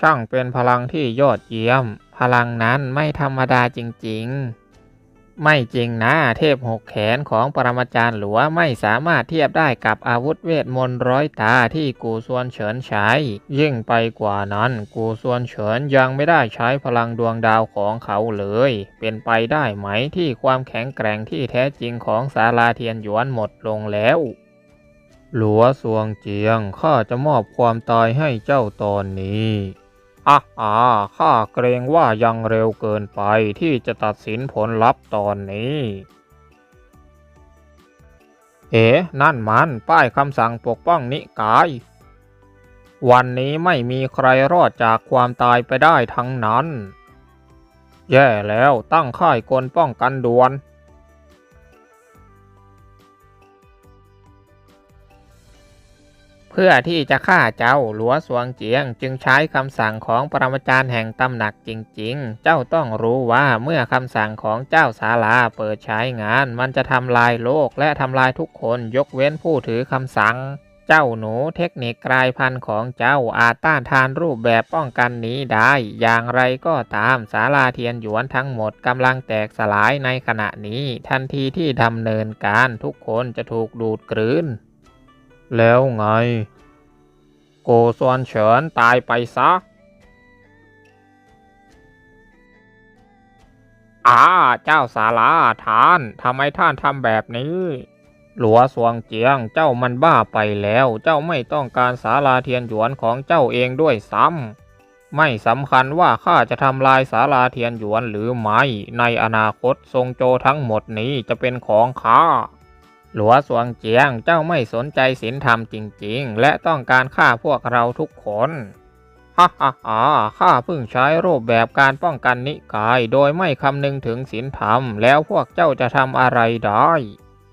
ช่างเป็นพลังที่ยอดเยี่ยม พลังนั้นไม่ธรรมดาจริงๆ ไม่จริงนะ เทพหกแขนของปรมาจารย์หลัวไม่สามารถเทียบได้กับอาวุธเวทมนต์ร้อยตาที่กูส่วนเฉินใช้ ยิ่งไปกว่านั้น กูส่วนเฉินยังไม่ได้ใช้พลังดวงดาวของเขาเลย เป็นไปได้ไหมที่ความแข็งแกร่งที่แท้จริงของศาลาเทียนหยวนหมดลงแล้วหลัวสวงเจียง ข้าจะมอบความตายให้เจ้าตอนนี้ อะอ่าข้าเกรงว่ายังเร็วเกินไปที่จะตัดสินผลลัพธ์ตอนนี้ เอ๋นั่นมัน ป้ายคำสั่งปกป้องนิกาย วันนี้ไม่มีใครรอดจากความตายไปได้ทั้งนั้น แย่แล้วตั้งค่ายกลป้องกันด่วน เพื่อที่จะฆ่าเจ้าหลัวสวงเจียงจึงใช้คำสั่งของปรมาจารย์แห่งตำหนักจริง ๆ เจ้าต้องรู้ว่าเมื่อคำสั่งของเจ้าศาลาเปิดใช้งาน มันจะทำลายโลกและทำลายทุกคนยกเว้นผู้ถือคำสั่งเจ้าหนูเทคนิคกลายพันธุ์ของเจ้าอาจต้านทานรูปแบบป้องกันนี้ได้ อย่างไรก็ตามศาลาเทียนหยวนทั้งหมดกำลังแตกสลายในขณะนี้ ทันทีที่ดำเนินการทุกคนจะถูกดูดกลืน แล้วไง โกส่วนเฉินตายไปซะอาเจ้าสาลาท่านทำไมท่านทำแบบนี้ หลัวสวงเจียงเจ้ามันบ้าไปแล้ว เจ้าไม่ต้องการสาลาเทียนหยวนของเจ้าเองด้วยซ้ำไม่สำคัญว่าข้าจะทำลายสาลาเทียนหยวนหรือไม่ ในอนาคตทรงโจทั้งหมดนี้จะเป็นของข้า หลัวสวงเจียงเจ้าไม่สนใจศีลธรรมจริงๆ และต้องการฆ่าพวกเราทุกคนฮ่าฮ่าฮ่าข้าเพิ่งใช้รูปแบบการป้องกันนิกาย โดยไม่คำนึงถึงศีลธรรม แล้วพวกเจ้าจะทำอะไรได้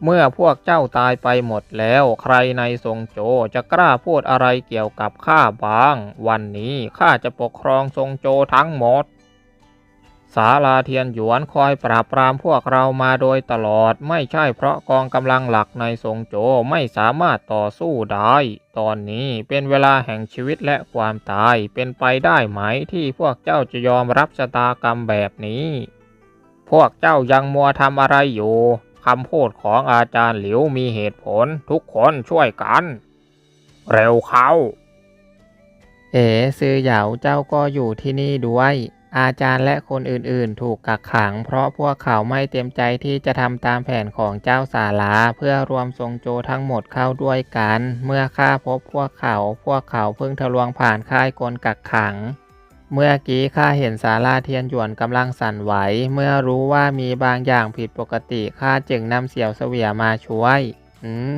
เมื่อพวกเจ้าตายไปหมดแล้ว ใครในทรงโจจะกล้าพูดอะไรเกี่ยวกับข้าบ้าง วันนี้ข้าจะปกครองทรงโจทั้งหมด ศาลาเทียนหยวนคอยปราบปรามพวกเรามาโดยตลอด ไม่ใช่เพราะกองกำลังหลักในทรงโจไม่สามารถต่อสู้ได้ ตอนนี้เป็นเวลาแห่งชีวิตและความตายเป็นไปได้ไหมที่พวกเจ้าจะยอมรับชะตากรรมแบบนี้ พวกเจ้ายังมัวทำอะไรอยู่คำพูดของอาจารย์หลิวมีเหตุผลทุกคนช่วยกัน เร็วเขา เอ๋ซือเหยาเจ้าก็อยู่ที่นี่ด้วย อาจารย์และคนอื่นๆ ถูกกักขัง เพราะพวกเขาไม่เต็มใจที่จะทำตามแผนของเจ้าสาลาเพื่อรวมทรงโจทั้งหมดเข้าด้วยกัน เมื่อข้าพบพวกเขา พวกเขาเพิ่งทะลวงผ่านค่ายกลกักขัง เมื่อกี้ข้าเห็นศาลาเทียนหยวนกำลังสั่นไหว เมื่อรู้ว่ามีบางอย่างผิดปกติข้าจึงนำเสี่ยวเสวียมาช่วย อืม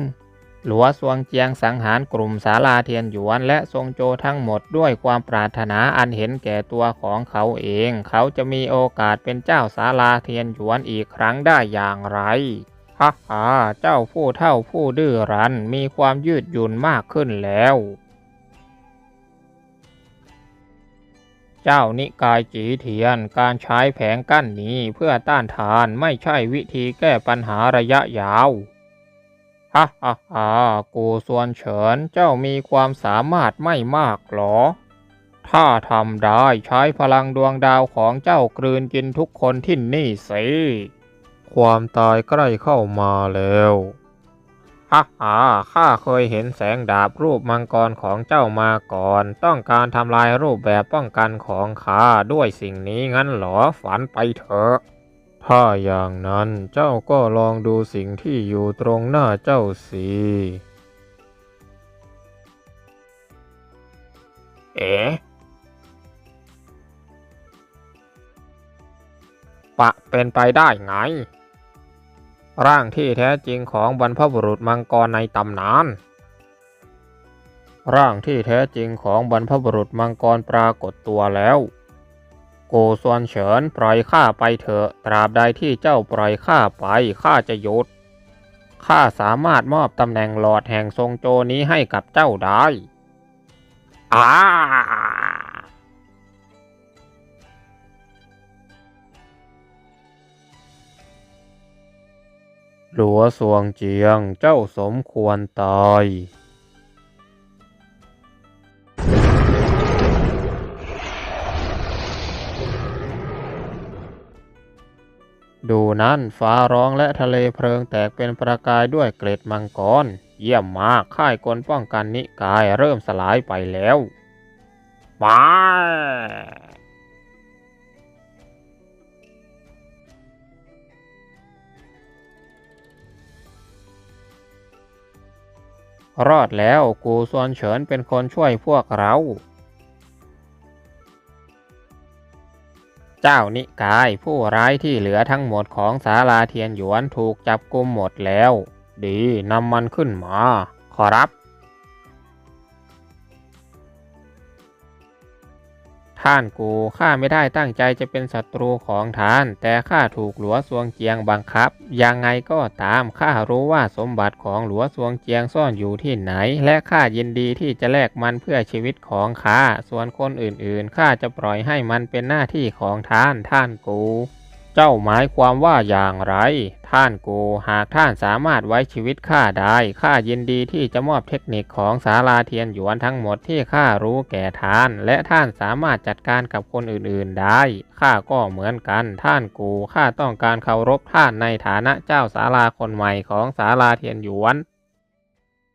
หลัวสวงเจียงสังหารกลุ่มศาลาเทียนหยวนและทรงโจทั้งหมดด้วยความปรารถนาอันเห็นแก่ตัวของเขาเอง เขาจะมีโอกาสเป็นเจ้าศาลาเทียนหยวนอีกครั้งได้อย่างไรฮ่าฮ่าเจ้าผู้เท่าผู้ดื้อรั้นมีความยืดหยุ่นมากขึ้นแล้ว เจ้านิกายจีเทียนการใช้แผงกั้นนี้เพื่อต้านทานไม่ใช่วิธีแก้ปัญหาระยะยาว ฮ่าฮ่าฮ่ากูส่วนเฉินเจ้ามีความสามารถไม่มากหรอ ถ้าทำได้ใช้พลังดวงดาวของเจ้ากลืนกินทุกคนที่นี่สิ ความตายใกล้เข้ามาแล้วฮ่าฮ่าข้าเคยเห็นแสงดาบรูปมังกรของเจ้ามาก่อน ต้องการทำลายรูปแบบป้องกันของข้าด้วยสิ่งนี้งั้นเหรอฝันไปเถอะ ถ้าอย่างนั้นเจ้าก็ลองดูสิ่งที่อยู่ตรงหน้าเจ้าสิ เอ๋ปะเป็นไปได้ไง ร่างที่แท้จริงของบรรพบุรุษมังกรในตำนาน ร่างที่แท้จริงของบรรพบุรุษมังกรปรากฏตัวแล้ว โกซวนเฉินปล่อยข้าไปเถอะ ตราบใดที่เจ้าปล่อยข้าไปข้าจะหยุดข้าสามารถมอบตำแหน่งหลอดแห่งทรงโจนี้ให้กับเจ้าได้อ้าหลัวสวงเจียงเจ้าสมควรตาย ดูนั้นฟ้าร้องและทะเลเพลิงแตกเป็นประกายด้วยเกล็ดมังกร เยี่ยมมากค่ายกลป้องกันนิกายเริ่มสลายไปแล้วไปรอดแล้วกูซวนเฉินเป็นคนช่วยพวกเรา เจ้านิกาย ผู้ร้ายที่เหลือทั้งหมดของศาลาเทียนหยวนถูกจับกุมหมดแล้ว ดีนำมันขึ้นมา ขอรับ ท่านกูข้าไม่ได้ตั้งใจจะเป็นศัตรูของท่าน แต่ข้าถูกหลัวสวงเจียงบังคับ ยังไงก็ตามข้ารู้ว่าสมบัติของหลัวสวงเจียงซ่อนอยู่ที่ไหน และข้ายินดีที่จะแลกมันเพื่อชีวิตของข้าส่วนคนอื่นๆข้าจะปล่อยให้มันเป็นหน้าที่ของท่านท่านกู เจ้าหมายความว่าอย่างไร ท่านกูหากท่านสามารถไว้ชีวิตข้าได้ข้ายินดีที่จะมอบเทคนิคของศาลาเทียนหยวนทั้งหมดที่ข้ารู้แก่ท่าน และท่านสามารถจัดการกับคนอื่นๆได้ข้าก็เหมือนกัน ท่านกูข้าต้องการเคารพท่านในฐานะเจ้าศาลาคนใหม่ของศาลาเทียนหยวน